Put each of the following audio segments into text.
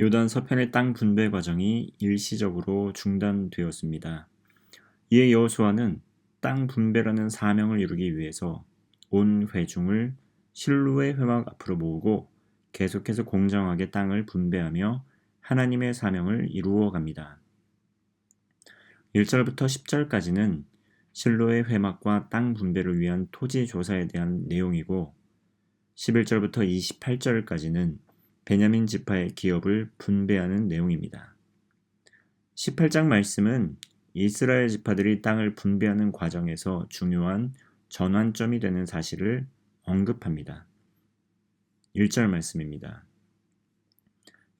요단 서편의 땅 분배 과정이 일시적으로 중단되었습니다. 이에 여호수아는 땅 분배라는 사명을 이루기 위해서 온 회중을 실루의 회막 앞으로 모으고 계속해서 공정하게 땅을 분배하며 하나님의 사명을 이루어 갑니다. 1절부터 10절까지는 실로의 회막과 땅 분배를 위한 토지 조사에 대한 내용이고 11절부터 28절까지는 베냐민 지파의 기업을 분배하는 내용입니다. 18장 말씀은 이스라엘 지파들이 땅을 분배하는 과정에서 중요한 전환점이 되는 사실을 언급합니다. 1절 말씀입니다.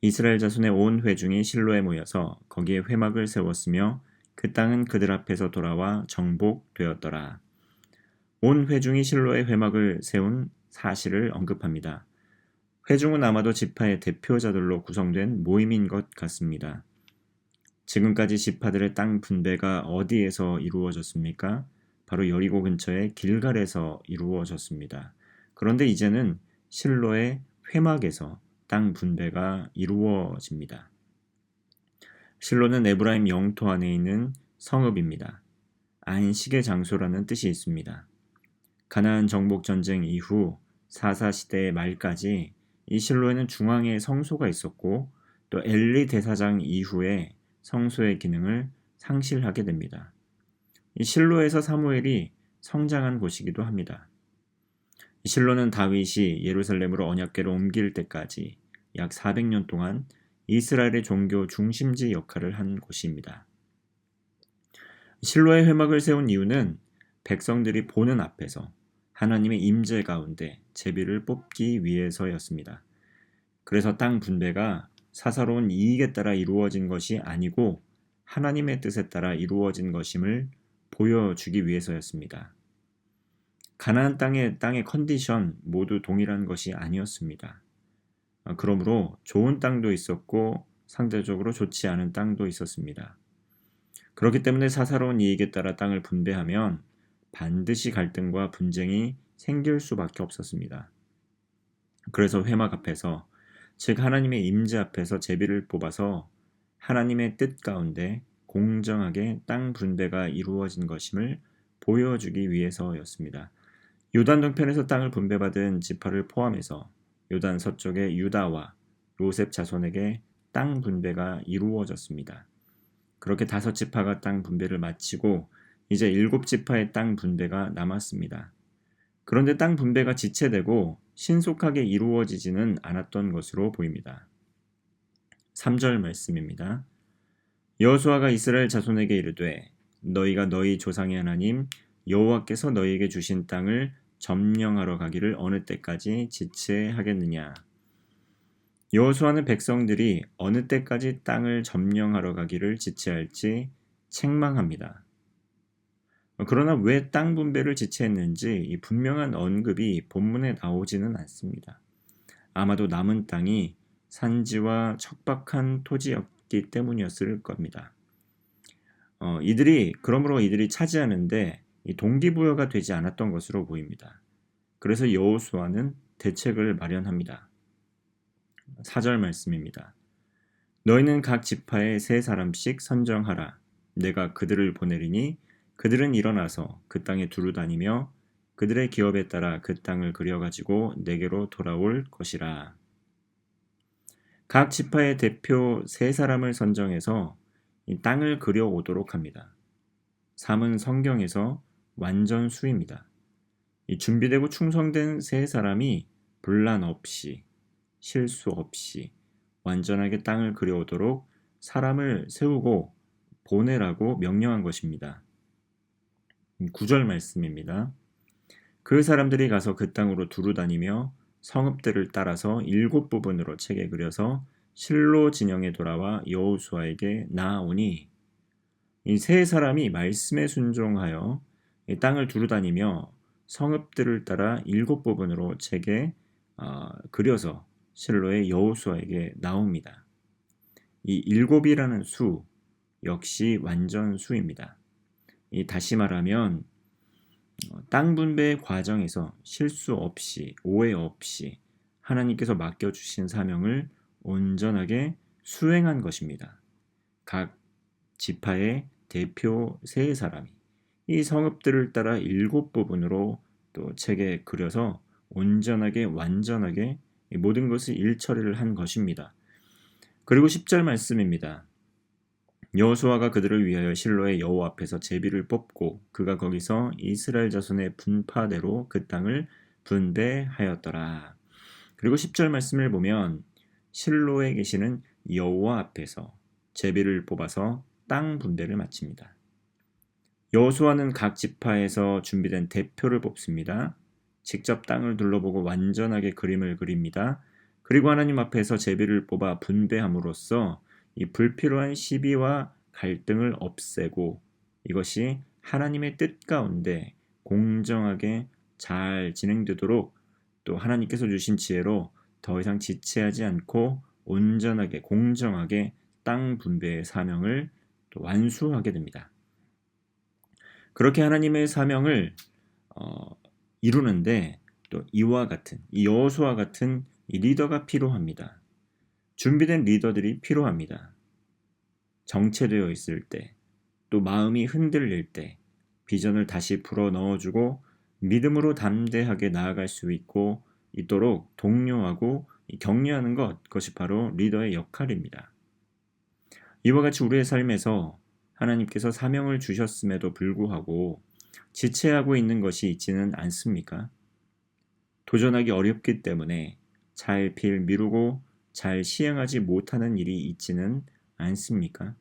이스라엘 자손의 온 회중이 실로에 모여서 거기에 회막을 세웠으며 그 땅은 그들 앞에서 돌아와 정복되었더라. 온 회중이 실로의 회막을 세운 사실을 언급합니다. 회중은 아마도 지파의 대표자들로 구성된 모임인 것 같습니다. 지금까지 지파들의 땅 분배가 어디에서 이루어졌습니까? 바로 여리고 근처의 길갈에서 이루어졌습니다. 그런데 이제는 실로의 회막에서 땅 분배가 이루어집니다. 실로는 에브라임 영토 안에 있는 성읍입니다. 안식의 장소라는 뜻이 있습니다. 가나안 정복 전쟁 이후 사사 시대의 말까지 이 실로에는 중앙에 성소가 있었고 또 엘리 대사장 이후에 성소의 기능을 상실하게 됩니다. 이 실로에서 사무엘이 성장한 곳이기도 합니다. 실로는 다윗이 예루살렘으로 언약궤를 옮길 때까지 약 400년 동안 이스라엘의 종교 중심지 역할을 한 곳입니다. 실로의 회막을 세운 이유는 백성들이 보는 앞에서 하나님의 임재 가운데 제비를 뽑기 위해서였습니다. 그래서 땅 분배가 사사로운 이익에 따라 이루어진 것이 아니고 하나님의 뜻에 따라 이루어진 것임을 보여주기 위해서였습니다. 가나안 땅의 땅의 컨디션 모두 동일한 것이 아니었습니다. 아, 그러므로 좋은 땅도 있었고 상대적으로 좋지 않은 땅도 있었습니다. 그렇기 때문에 사사로운 이익에 따라 땅을 분배하면 반드시 갈등과 분쟁이 생길 수밖에 없었습니다. 그래서 회막 앞에서 즉 하나님의 임재 앞에서 제비를 뽑아서 하나님의 뜻 가운데 공정하게 땅 분배가 이루어진 것임을 보여주기 위해서였습니다. 요단 동편에서 땅을 분배받은 지파를 포함해서 요단 서쪽의 유다와 요셉 자손에게 땅 분배가 이루어졌습니다. 그렇게 다섯 지파가 땅 분배를 마치고 이제 일곱 지파의 땅 분배가 남았습니다. 그런데 땅 분배가 지체되고 신속하게 이루어지지는 않았던 것으로 보입니다. 3절 말씀입니다. 여호수아가 이스라엘 자손에게 이르되 너희가 너희 조상의 하나님 여호와께서 너희에게 주신 땅을 점령하러 가기를 어느 때까지 지체하겠느냐? 여호수아는 백성들이 어느 때까지 땅을 점령하러 가기를 지체할지 책망합니다. 그러나 왜 땅 분배를 지체했는지 분명한 언급이 본문에 나오지는 않습니다. 아마도 남은 땅이 산지와 척박한 토지였기 때문이었을 겁니다. 어, 이들이 그러므로 이들이 차지하는데 동기부여가 되지 않았던 것으로 보입니다. 그래서 여호수아는 대책을 마련합니다. 4절 말씀입니다. 너희는 각 지파에 세 사람씩 선정하라. 내가 그들을 보내리니 그들은 일어나서 그 땅에 두루 다니며 그들의 기업에 따라 그 땅을 그려가지고 내게로 돌아올 것이라. 각 지파의 대표 세 사람을 선정해서 이 땅을 그려오도록 합니다. 3은 성경에서 완전 수입니다. 준비되고 충성된 세 사람이 분란 없이 실수 없이 완전하게 땅을 그려오도록 사람을 세우고 보내라고 명령한 것입니다. 9절 말씀입니다. 그 사람들이 가서 그 땅으로 두루 다니며 성읍들을 따라서 일곱 부분으로 책에 그려서 실로 진영에 돌아와 여호수아에게 나아오니 이 세 사람이 말씀에 순종하여 땅을 두루 다니며 성읍들을 따라 일곱 부분으로 책에 어, 그려서 실로의 여호수아에게 나옵니다. 이 일곱이라는 수 역시 완전 수입니다. 이 다시 말하면 어, 땅 분배 과정에서 실수 없이 오해 없이 하나님께서 맡겨 주신 사명을 온전하게 수행한 것입니다. 각 지파의 대표 세 사람이 이 성읍들을 따라 일곱 부분으로 또 책에 그려서 온전하게 완전하게 모든 것을 일처리를 한 것입니다. 그리고 10절 말씀입니다. 여호수아가 그들을 위하여 실로의 여호 앞에서 제비를 뽑고 그가 거기서 이스라엘 자손의 분파대로 그 땅을 분배하였더라. 그리고 10절 말씀을 보면 실로에 계시는 여호와 앞에서 제비를 뽑아서 땅 분배를 마칩니다. 여호수아는 각 지파에서 준비된 대표를 뽑습니다. 직접 땅을 둘러보고 완전하게 그림을 그립니다. 그리고 하나님 앞에서 제비를 뽑아 분배함으로써 이 불필요한 시비와 갈등을 없애고 이것이 하나님의 뜻 가운데 공정하게 잘 진행되도록 또 하나님께서 주신 지혜로 더 이상 지체하지 않고 온전하게 공정하게 땅 분배의 사명을 또 완수하게 됩니다. 그렇게 하나님의 사명을 어, 이루는데 또 이와 같은 이 여호수아 같은 이 리더가 필요합니다. 준비된 리더들이 필요합니다. 정체되어 있을 때, 또 마음이 흔들릴 때, 비전을 다시 불어 넣어주고 믿음으로 담대하게 나아갈 수 있고 있도록 독려하고 격려하는 것, 그것이 바로 리더의 역할입니다. 이와 같이 우리의 삶에서 하나님께서 사명을 주셨음에도 불구하고 지체하고 있는 것이 있지는 않습니까? 도전하기 어렵기 때문에 잘빌 미루고 잘 시행하지 못하는 일이 있지는 않습니까?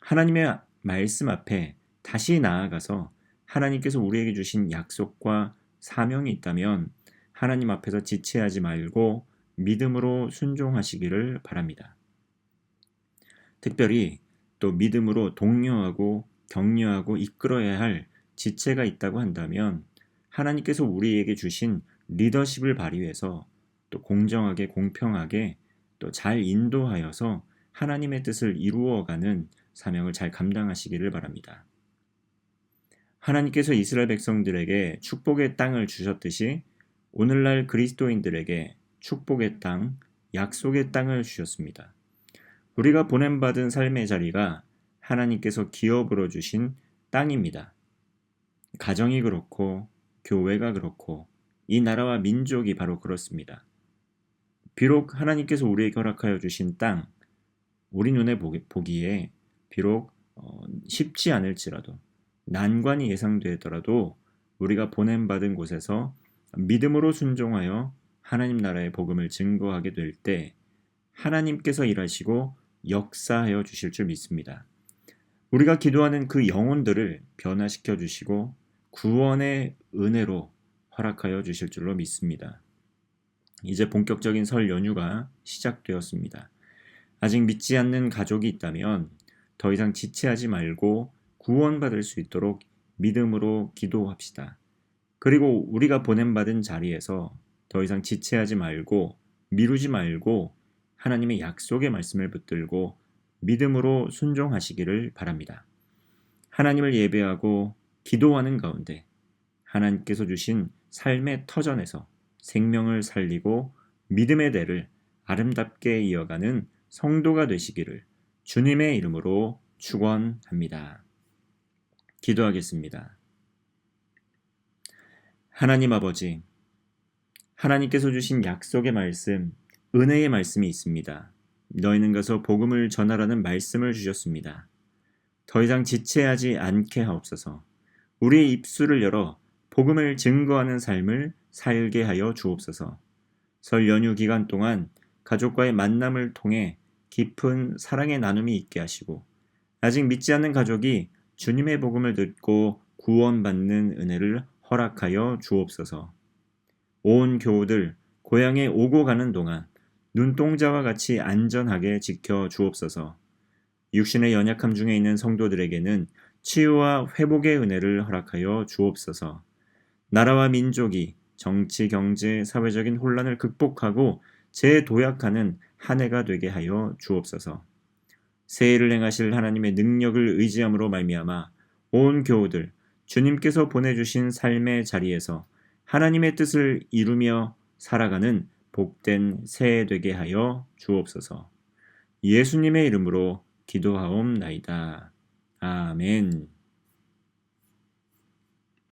하나님의 말씀 앞에 다시 나아가서 하나님께서 우리에게 주신 약속과 사명이 있다면 하나님 앞에서 지체하지 말고 믿음으로 순종하시기를 바랍니다. 특별히 또 믿음으로 독려하고 격려하고 이끌어야 할 지체가 있다고 한다면 하나님께서 우리에게 주신 리더십을 발휘해서 또 공정하게 공평하게 또 잘 인도하여서 하나님의 뜻을 이루어가는 사명을 잘 감당하시기를 바랍니다. 하나님께서 이스라엘 백성들에게 축복의 땅을 주셨듯이 오늘날 그리스도인들에게 축복의 땅, 약속의 땅을 주셨습니다. 우리가 보냄받은 삶의 자리가 하나님께서 기업으로 주신 땅입니다. 가정이 그렇고 교회가 그렇고 이 나라와 민족이 바로 그렇습니다. 비록 하나님께서 우리에게 허락하여 주신 땅, 우리 눈에 보기 에 비록 어, 쉽지 않을지라도 난관이 예상되더라도 우리가 보냄받은 곳에서 믿음으로 순종하여 하나님 나라의 복음을 증거하게 될 때 하나님께서 일하시고 역사하여 주실 줄 믿습니다. 우리가 기도하는 그 영혼들을 변화시켜 주시고 구원의 은혜로 허락하여 주실 줄로 믿습니다. 이제 본격적인 설 연휴가 시작되었습니다. 아직 믿지 않는 가족이 있다면 더 이상 지체하지 말고 구원받을 수 있도록 믿음으로 기도합시다. 그리고 우리가 보냄받은 자리에서 더 이상 지체하지 말고 미루지 말고 하나님의 약속의 말씀을 붙들고 믿음으로 순종하시기를 바랍니다. 하나님을 예배하고 기도하는 가운데 하나님께서 주신 삶의 터전에서 생명을 살리고 믿음의 대를 아름답게 이어가는 성도가 되시기를 주님의 이름으로 축원합니다. 기도하겠습니다. 하나님 아버지, 하나님께서 주신 약속의 말씀, 은혜의 말씀이 있습니다. 너희는 가서 복음을 전하라는 말씀을 주셨습니다. 더 이상 지체하지 않게 하옵소서. 우리의 입술을 열어 복음을 증거하는 삶을 살게 하여 주옵소서. 설 연휴 기간 동안 가족과의 만남을 통해 깊은 사랑의 나눔이 있게 하시고 아직 믿지 않는 가족이 주님의 복음을 듣고 구원받는 은혜를 허락하여 주옵소서. 온 교우들 고향에 오고 가는 동안 눈동자와 같이 안전하게 지켜 주옵소서. 육신의 연약함 중에 있는 성도들에게는 치유와 회복의 은혜를 허락하여 주옵소서. 나라와 민족이 정치, 경제, 사회적인 혼란을 극복하고 재도약하는 한 해가 되게 하여 주옵소서. 새해를 행하실 하나님의 능력을 의지함으로 말미암아 온 교우들 주님께서 보내주신 삶의 자리에서 하나님의 뜻을 이루며 살아가는 복된 새해 되게 하여 주옵소서. 예수님의 이름으로 기도하옵나이다. 아멘.